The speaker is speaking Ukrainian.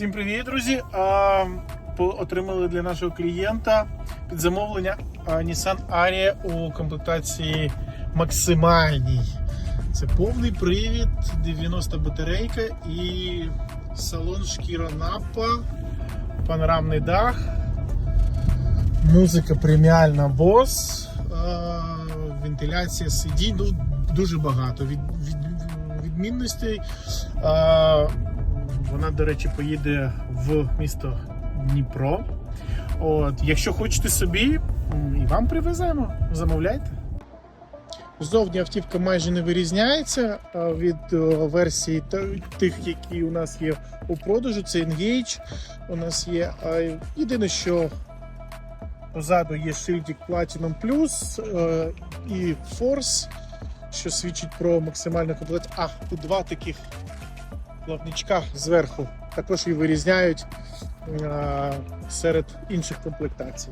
Всім привіт, друзі! Отримали для нашого клієнта під замовлення Nissan Aria у комплектації максимальній. Це повний привід, 90 батарейка і салон шкіра Напа, панорамний дах, музика преміальна Bose, вентиляція сидінь. Ну, дуже багато від, від, відмінностей. Вона, до речі, поїде в місто Дніпро. От, якщо хочете собі, і вам привеземо, замовляйте. Зовні автівка майже не вирізняється від е, версії тих, які у нас є у продажу. Це Engage. У нас є. Єдине, що позаду є шильдик Platinum Plus е, і Force, що свідчить про максимальну комплект. А, тут два таких плавничка зверху також її вирізняють серед інших комплектацій.